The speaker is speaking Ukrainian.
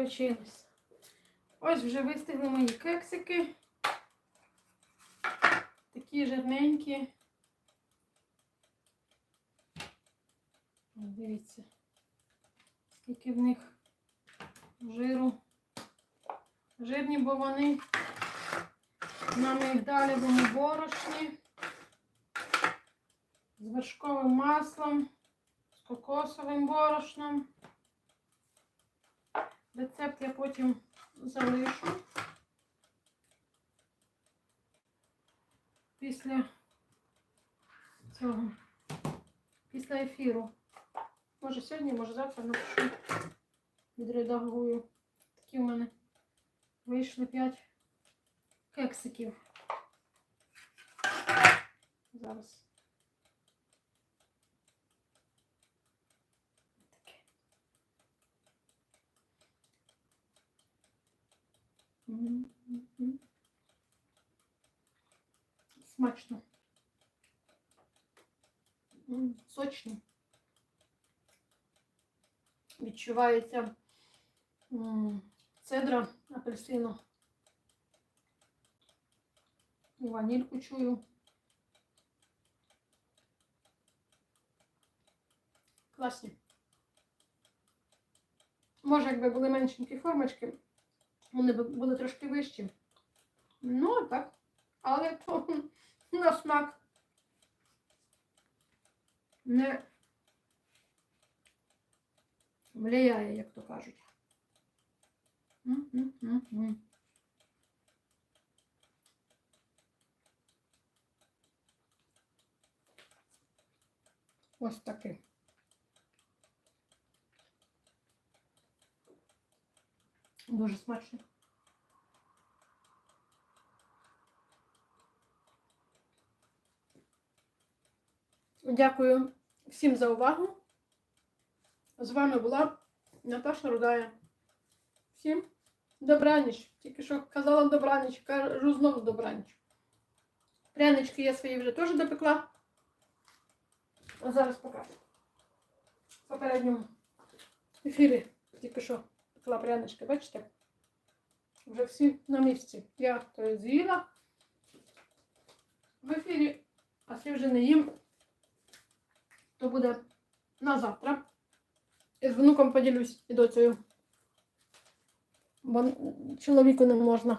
включились. Ось вже вистигли мої кексики. Такі жирненькі. Дивіться, скільки в них жиру. Жирні, бо вони на мигдалевому борошні з вершковим маслом, з кокосовим борошном. Рецепт я потім залишу. Після цього, після ефіру. Може сьогодні, може завтра напишу, відредагую. Такі в мене вийшли 5 кексиків. Зараз. Смачно. Сочно. Відчувається цедра апельсину. Ванільку чую. Класні. Може, якби були меншенькі формочки, вони були трошки вищі. Ну, так. Але на смак не влияє, як то кажуть. Ось таке. Дуже смачно. Дякую всім за увагу. З вами була Наташа Рудая. Всім добраніч. Тільки що казала добраніч, кажу знову добраніч. Прянички я свої вже теж допекла. А зараз покажу. В попередньому ефірі тільки що пекла прянички, бачите? Вже всі на місці. Я то з'їла в ефірі, а якщо вже не їм, то буде на завтра. І з внуком поділюсь і доцею. Бо чоловіку не можна.